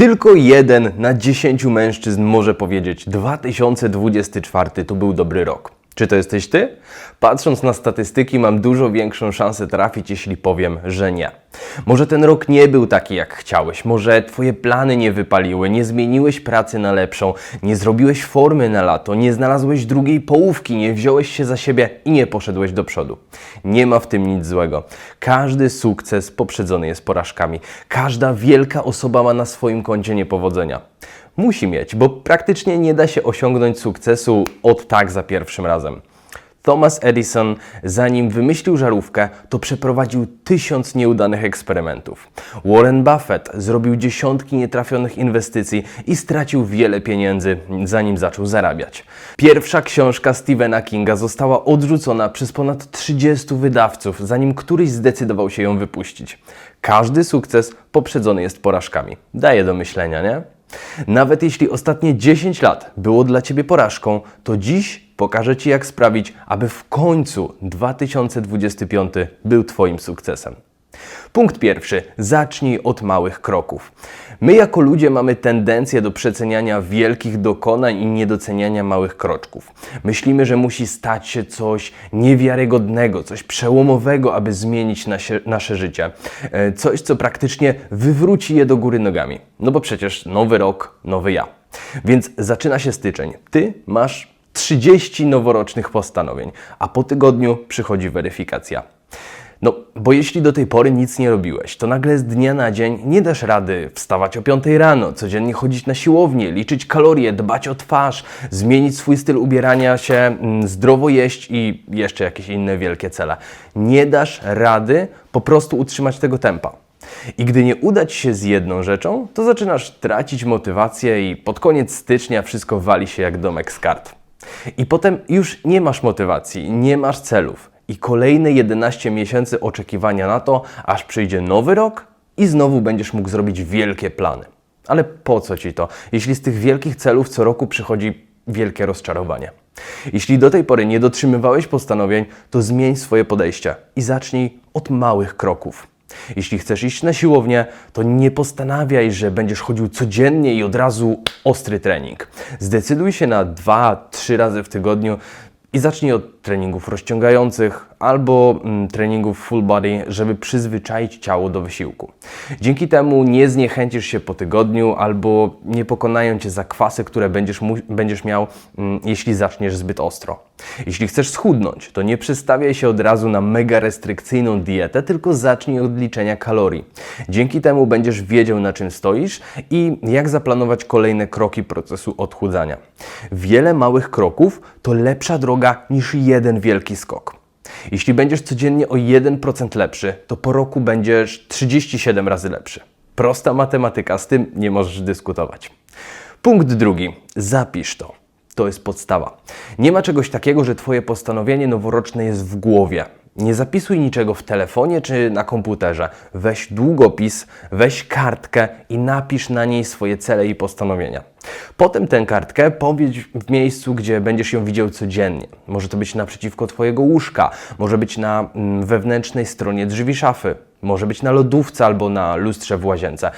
Tylko jeden na 10 mężczyzn może powiedzieć: 2024 to był dobry rok. Czy to jesteś ty? Patrząc na statystyki, mam dużo większą szansę trafić, jeśli powiem, że nie. Może ten rok nie był taki, jak chciałeś, może twoje plany nie wypaliły, nie zmieniłeś pracy na lepszą, nie zrobiłeś formy na lato, nie znalazłeś drugiej połówki, nie wziąłeś się za siebie i nie poszedłeś do przodu. Nie ma w tym nic złego. Każdy sukces poprzedzony jest porażkami. Każda wielka osoba ma na swoim koncie niepowodzenia. Musi mieć, bo praktycznie nie da się osiągnąć sukcesu od tak za pierwszym razem. Thomas Edison, zanim wymyślił żarówkę, to przeprowadził tysiąc nieudanych eksperymentów. Warren Buffett zrobił dziesiątki nietrafionych inwestycji i stracił wiele pieniędzy, zanim zaczął zarabiać. Pierwsza książka Stephena Kinga została odrzucona przez ponad 30 wydawców, zanim któryś zdecydował się ją wypuścić. Każdy sukces poprzedzony jest porażkami. Daje do myślenia, nie? Nawet jeśli ostatnie 10 lat było dla Ciebie porażką, to dziś pokażę Ci, jak sprawić, aby w końcu 2025 był Twoim sukcesem. Punkt pierwszy. Zacznij od małych kroków. My jako ludzie mamy tendencję do przeceniania wielkich dokonań i niedoceniania małych kroczków. Myślimy, że musi stać się coś niewiarygodnego, coś przełomowego, aby zmienić nasze, nasze życie. E, Coś, co praktycznie wywróci je do góry nogami. No bo przecież nowy rok, nowy ja. Więc zaczyna się styczeń. Ty masz 30 noworocznych postanowień, a po tygodniu przychodzi weryfikacja. No, bo jeśli do tej pory nic nie robiłeś, to nagle z dnia na dzień nie dasz rady wstawać o 5 rano, codziennie chodzić na siłownię, liczyć kalorie, dbać o twarz, zmienić swój styl ubierania się, mm, zdrowo jeść i jeszcze jakieś inne wielkie cele. Nie dasz rady po prostu utrzymać tego tempa. I gdy nie uda Ci się z jedną rzeczą, to zaczynasz tracić motywację i pod koniec stycznia wszystko wali się jak domek z kart. I potem już nie masz motywacji, nie masz celów. I kolejne 11 miesięcy oczekiwania na to, aż przyjdzie nowy rok i znowu będziesz mógł zrobić wielkie plany. Ale po co ci to, jeśli z tych wielkich celów co roku przychodzi wielkie rozczarowanie? Jeśli do tej pory nie dotrzymywałeś postanowień, to zmień swoje podejście i zacznij od małych kroków. Jeśli chcesz iść na siłownię, to nie postanawiaj, że będziesz chodził codziennie i od razu ostry trening. Zdecyduj się na 2-3 razy w tygodniu i zacznij od treningów rozciągających albo mm, treningów full body, żeby przyzwyczaić ciało do wysiłku. Dzięki temu nie zniechęcisz się po tygodniu albo nie pokonają cię zakwasy, które będziesz, będziesz miał, mm, jeśli zaczniesz zbyt ostro. Jeśli chcesz schudnąć, to nie przestawiaj się od razu na mega restrykcyjną dietę, tylko zacznij od liczenia kalorii. Dzięki temu będziesz wiedział, na czym stoisz i jak zaplanować kolejne kroki procesu odchudzania. Wiele małych kroków to lepsza droga niż jeden wielki skok. Jeśli będziesz codziennie o 1% lepszy, to po roku będziesz 37 razy lepszy. Prosta matematyka, z tym nie możesz dyskutować. Punkt drugi. Zapisz to. To jest podstawa. Nie ma czegoś takiego, że Twoje postanowienie noworoczne jest w głowie. Nie zapisuj niczego w telefonie czy na komputerze. Weź długopis, weź kartkę i napisz na niej swoje cele i postanowienia. Potem tę kartkę powiedz w miejscu, gdzie będziesz ją widział codziennie. Może to być naprzeciwko Twojego łóżka, może być na mm, wewnętrznej stronie drzwi szafy, może być na lodówce albo na lustrze w łazience.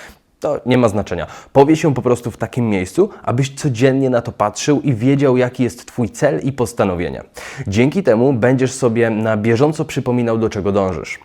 To nie ma znaczenia. Powie się po prostu w takim miejscu, abyś codziennie na to patrzył i wiedział, jaki jest Twój cel i postanowienie. Dzięki temu będziesz sobie na bieżąco przypominał, do czego dążysz.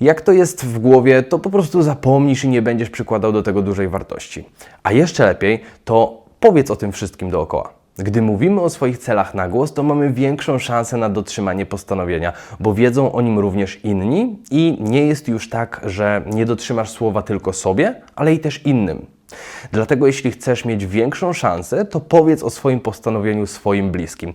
Jak to jest w głowie, to po prostu zapomnisz i nie będziesz przykładał do tego dużej wartości. A jeszcze lepiej, to powiedz o tym wszystkim dookoła. Gdy mówimy o swoich celach na głos, to mamy większą szansę na dotrzymanie postanowienia, bo wiedzą o nim również inni i nie jest już tak, że nie dotrzymasz słowa tylko sobie, ale i też innym. Dlatego jeśli chcesz mieć większą szansę, to powiedz o swoim postanowieniu swoim bliskim.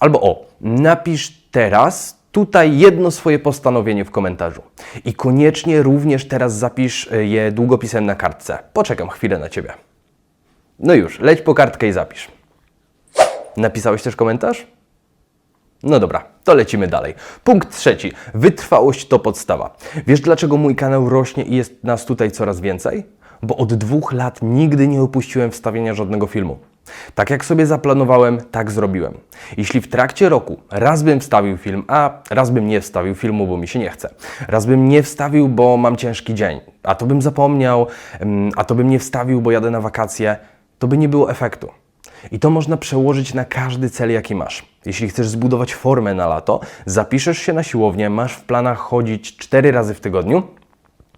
Albo o, napisz teraz tutaj jedno swoje postanowienie w komentarzu. I koniecznie również teraz zapisz y, je długopisem na kartce. Poczekam chwilę na Ciebie. No już, leć po kartkę i zapisz. Napisałeś też komentarz? No dobra, to lecimy dalej. Punkt trzeci. Wytrwałość to podstawa. Wiesz dlaczego mój kanał rośnie i jest nas tutaj coraz więcej? Bo od dwóch lat nigdy nie opuściłem wstawienia żadnego filmu. Tak jak sobie zaplanowałem, tak zrobiłem. Jeśli w trakcie roku raz bym wstawił film, a raz bym nie wstawił filmu, bo mi się nie chce, raz bym nie wstawił, bo mam ciężki dzień, a to bym zapomniał, mm, a to bym nie wstawił, bo jadę na wakacje, to by nie było efektu. I to można przełożyć na każdy cel, jaki masz. Jeśli chcesz zbudować formę na lato, zapiszesz się na siłownię, masz w planach chodzić 4 razy w tygodniu,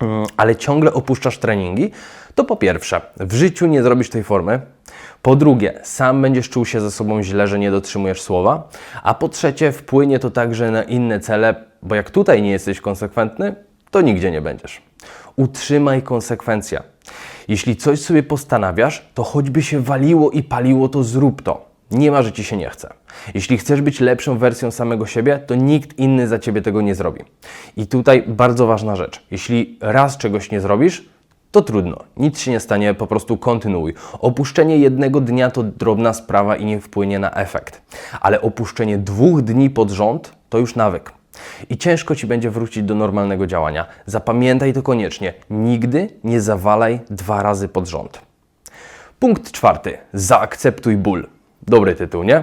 mm, ale ciągle opuszczasz treningi, to po pierwsze, w życiu nie zrobisz tej formy. Po drugie, sam będziesz czuł się ze sobą źle, że nie dotrzymujesz słowa. A po trzecie, wpłynie to także na inne cele, bo jak tutaj nie jesteś konsekwentny, to nigdzie nie będziesz. Utrzymaj konsekwencje. Jeśli coś sobie postanawiasz, to choćby się waliło i paliło, to zrób to. Nie ma, że ci się nie chce. Jeśli chcesz być lepszą wersją samego siebie, to nikt inny za ciebie tego nie zrobi. I tutaj bardzo ważna rzecz. Jeśli raz czegoś nie zrobisz, to trudno, nic się nie stanie, po prostu kontynuuj. Opuszczenie jednego dnia to drobna sprawa i nie wpłynie na efekt, ale opuszczenie dwóch dni pod rząd to już nawyk. I ciężko ci będzie wrócić do normalnego działania. Zapamiętaj to koniecznie: nigdy nie zawalaj dwa razy pod rząd. Punkt czwarty. Zaakceptuj ból. Dobry tytuł, nie?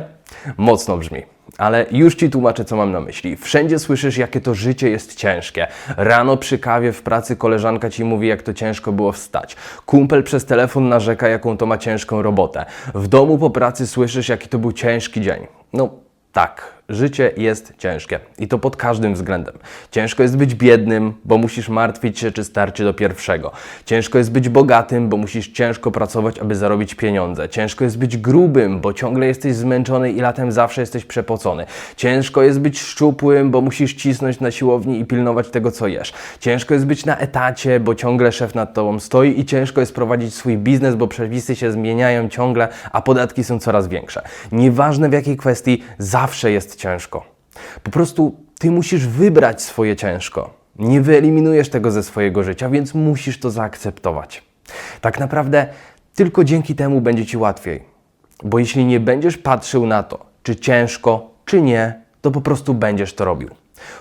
Mocno brzmi. Ale już Ci tłumaczę, co mam na myśli. Wszędzie słyszysz, jakie to życie jest ciężkie. Rano przy kawie w pracy koleżanka Ci mówi, jak to ciężko było wstać. Kumpel przez telefon narzeka, jaką to ma ciężką robotę. W domu po pracy słyszysz, jaki to był ciężki dzień. No, tak, życie jest ciężkie i to pod każdym względem. Ciężko jest być biednym, bo musisz martwić się, czy starczy do pierwszego. Ciężko jest być bogatym, bo musisz ciężko pracować, aby zarobić pieniądze. Ciężko jest być grubym, bo ciągle jesteś zmęczony i latem zawsze jesteś przepocony. Ciężko jest być szczupłym, bo musisz cisnąć na siłowni i pilnować tego, co jesz. Ciężko jest być na etacie, bo ciągle szef nad tobą stoi i ciężko jest prowadzić swój biznes, bo przepisy się zmieniają ciągle, a podatki są coraz większe. Nieważne w jakiej kwestii, zawsze jest ciężko. Po prostu ty musisz wybrać swoje ciężko. Nie wyeliminujesz tego ze swojego życia, więc musisz to zaakceptować. Tak naprawdę tylko dzięki temu będzie ci łatwiej. Bo jeśli nie będziesz patrzył na to, czy ciężko, czy nie, to po prostu będziesz to robił.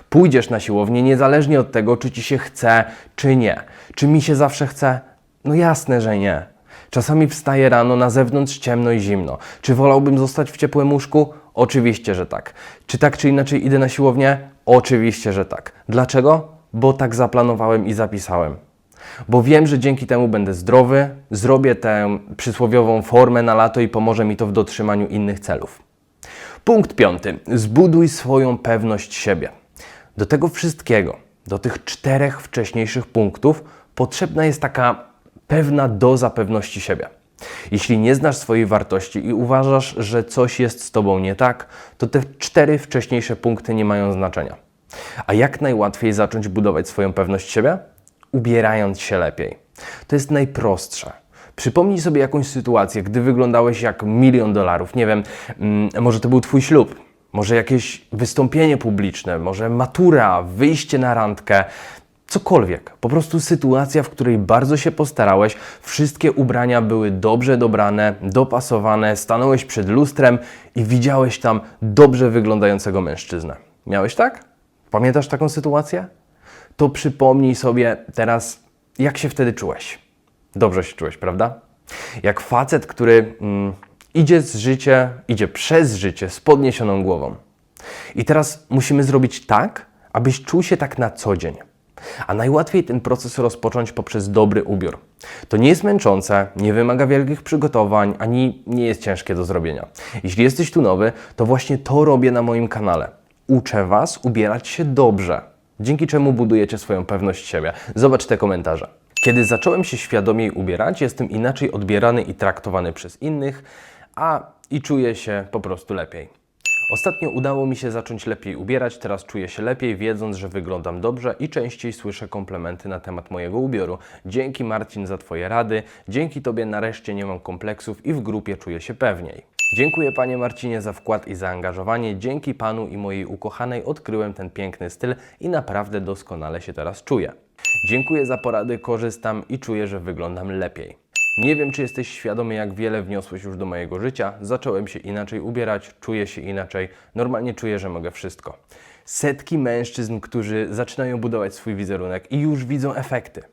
Pójdziesz na siłownię niezależnie od tego, czy ci się chce, czy nie. Czy mi się zawsze chce? No jasne, że nie. Czasami wstaję rano, na zewnątrz ciemno i zimno. Czy wolałbym zostać w ciepłym łóżku? Oczywiście, że tak. Czy tak czy inaczej idę na siłownię? Oczywiście, że tak. Dlaczego? Bo tak zaplanowałem i zapisałem. Bo wiem, że dzięki temu będę zdrowy, zrobię tę przysłowiową formę na lato i pomoże mi to w dotrzymaniu innych celów. Punkt piąty. Zbuduj swoją pewność siebie. Do tego wszystkiego, do tych czterech wcześniejszych punktów, potrzebna jest taka pewna doza pewności siebie. Jeśli nie znasz swojej wartości i uważasz, że coś jest z tobą nie tak, to te cztery wcześniejsze punkty nie mają znaczenia. A jak najłatwiej zacząć budować swoją pewność siebie? Ubierając się lepiej. To jest najprostsze. Przypomnij sobie jakąś sytuację, gdy wyglądałeś jak milion dolarów. Nie wiem, mm, może to był Twój ślub, może jakieś wystąpienie publiczne, może matura, wyjście na randkę, cokolwiek. Po prostu sytuacja, w której bardzo się postarałeś, wszystkie ubrania były dobrze dobrane, dopasowane, stanąłeś przed lustrem i widziałeś tam dobrze wyglądającego mężczyznę. Miałeś tak? Pamiętasz taką sytuację? To przypomnij sobie teraz, jak się wtedy czułeś. Dobrze się czułeś, prawda? Jak facet, który mm, idzie z życia, idzie przez życie z podniesioną głową. I teraz musimy zrobić tak, abyś czuł się tak na co dzień. A najłatwiej ten proces rozpocząć poprzez dobry ubiór. To nie jest męczące, nie wymaga wielkich przygotowań, ani nie jest ciężkie do zrobienia. Jeśli jesteś tu nowy, to właśnie to robię na moim kanale. Uczę Was ubierać się dobrze, dzięki czemu budujecie swoją pewność siebie. Zobacz te komentarze. Kiedy zacząłem się świadomiej ubierać, jestem inaczej odbierany i traktowany przez innych, a i czuję się po prostu lepiej. Ostatnio udało mi się zacząć lepiej ubierać, teraz czuję się lepiej, wiedząc, że wyglądam dobrze i częściej słyszę komplementy na temat mojego ubioru. Dzięki Marcin za Twoje rady, dzięki Tobie nareszcie nie mam kompleksów i w grupie czuję się pewniej. Dziękuję Panie Marcinie za wkład i zaangażowanie. Dzięki Panu i mojej ukochanej odkryłem ten piękny styl i naprawdę doskonale się teraz czuję. Dziękuję za porady, korzystam i czuję, że wyglądam lepiej. Nie wiem, czy jesteś świadomy, jak wiele wniosłeś już do mojego życia. Zacząłem się inaczej ubierać, czuję się inaczej, normalnie czuję, że mogę wszystko. Setki mężczyzn, którzy zaczynają budować swój wizerunek i już widzą efekty.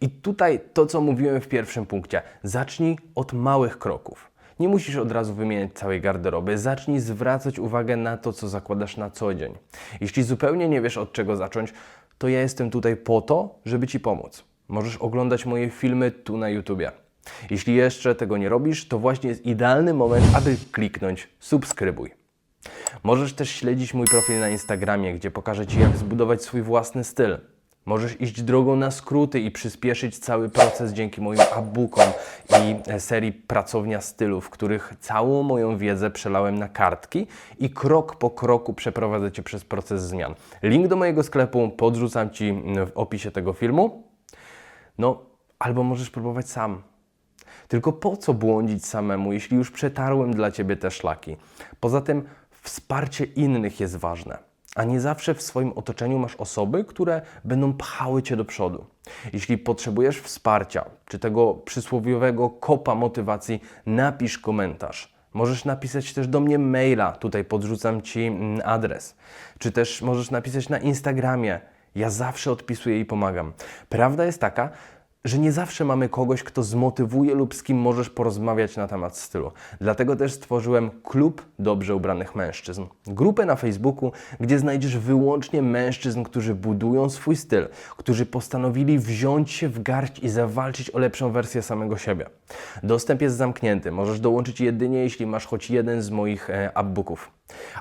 I tutaj to, co mówiłem w pierwszym punkcie, zacznij od małych kroków. Nie musisz od razu wymieniać całej garderoby. Zacznij zwracać uwagę na to, co zakładasz na co dzień. Jeśli zupełnie nie wiesz od czego zacząć, to ja jestem tutaj po to, żeby Ci pomóc. Możesz oglądać moje filmy tu na YouTubie. Jeśli jeszcze tego nie robisz, to właśnie jest idealny moment, aby kliknąć subskrybuj. Możesz też śledzić mój profil na Instagramie, gdzie pokażę Ci, jak zbudować swój własny styl. Możesz iść drogą na skróty i przyspieszyć cały proces dzięki moim e-bookom i e, serii Pracownia Stylu, w których całą moją wiedzę przelałem na kartki i krok po kroku przeprowadzę Cię przez proces zmian. Link do mojego sklepu podrzucam Ci mm, w opisie tego filmu. No, albo możesz próbować sam. Tylko po co błądzić samemu, jeśli już przetarłem dla ciebie te szlaki? Poza tym wsparcie innych jest ważne, a nie zawsze w swoim otoczeniu masz osoby, które będą pchały cię do przodu. Jeśli potrzebujesz wsparcia, czy tego przysłowiowego kopa motywacji, napisz komentarz. Możesz napisać też do mnie maila, tutaj podrzucam Ci mm, adres. Czy też możesz napisać na Instagramie. Ja zawsze odpisuję i pomagam. Prawda jest taka, że nie zawsze mamy kogoś, kto zmotywuje lub z kim możesz porozmawiać na temat stylu. Dlatego też stworzyłem Klub Dobrze Ubranych Mężczyzn. Grupę na Facebooku, gdzie znajdziesz wyłącznie mężczyzn, którzy budują swój styl, którzy postanowili wziąć się w garść i zawalczyć o lepszą wersję samego siebie. Dostęp jest zamknięty. Możesz dołączyć jedynie, jeśli masz choć jeden z moich e, upbooków.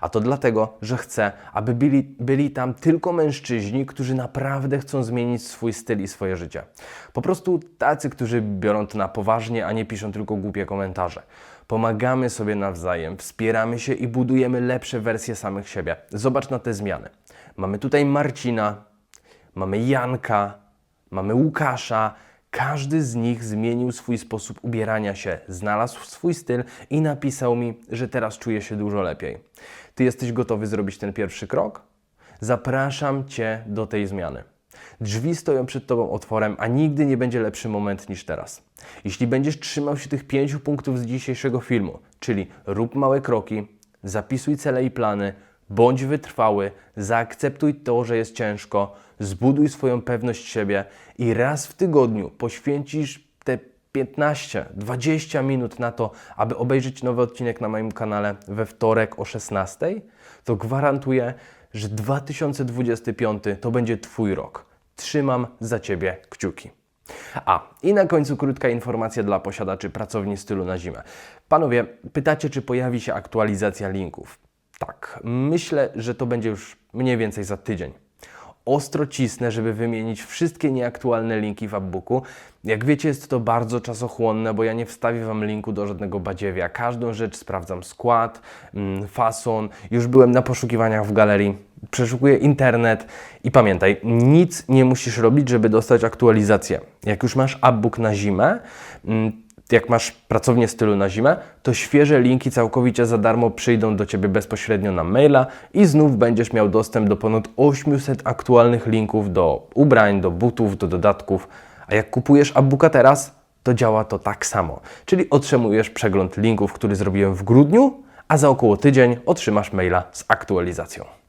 A to dlatego, że chcę, aby byli, byli tam tylko mężczyźni, którzy naprawdę chcą zmienić swój styl i swoje życie. Po prostu tacy, którzy biorą to na poważnie, a nie piszą tylko głupie komentarze. Pomagamy sobie nawzajem, wspieramy się i budujemy lepsze wersje samych siebie. Zobacz na te zmiany. Mamy tutaj Marcina, mamy Janka, mamy Łukasza. Każdy z nich zmienił swój sposób ubierania się, znalazł swój styl i napisał mi, że teraz czuje się dużo lepiej. Ty jesteś gotowy zrobić ten pierwszy krok? Zapraszam Cię do tej zmiany. Drzwi stoją przed Tobą otworem, a nigdy nie będzie lepszy moment niż teraz. Jeśli będziesz trzymał się tych pięciu punktów z dzisiejszego filmu, czyli rób małe kroki, zapisuj cele i plany, bądź wytrwały, zaakceptuj to, że jest ciężko, zbuduj swoją pewność siebie i raz w tygodniu poświęcisz te 15-20 minut na to, aby obejrzeć nowy odcinek na moim kanale we wtorek o 16, to gwarantuję, że 2025 to będzie Twój rok. Trzymam za Ciebie kciuki. A, i na końcu krótka informacja dla posiadaczy pracowni stylu na zimę. Panowie, pytacie, czy pojawi się aktualizacja linków. Tak, myślę, że to będzie już mniej więcej za tydzień. Ostro cisnę, żeby wymienić wszystkie nieaktualne linki w Abbooku. Jak wiecie, jest to bardzo czasochłonne, bo ja nie wstawię Wam linku do żadnego badziewia. Każdą rzecz sprawdzam skład, mm, fason. Już byłem na poszukiwaniach w galerii. Przeszukuję internet i pamiętaj, nic nie musisz robić, żeby dostać aktualizację. Jak już masz Abbook na zimę, mm, jak masz pracownię stylu na zimę, to świeże linki całkowicie za darmo przyjdą do Ciebie bezpośrednio na maila i znów będziesz miał dostęp do ponad 800 aktualnych linków do ubrań, do butów, do dodatków. A jak kupujesz Abbooka teraz, to działa to tak samo. Czyli otrzymujesz przegląd linków, który zrobiłem w grudniu, a za około tydzień otrzymasz maila z aktualizacją.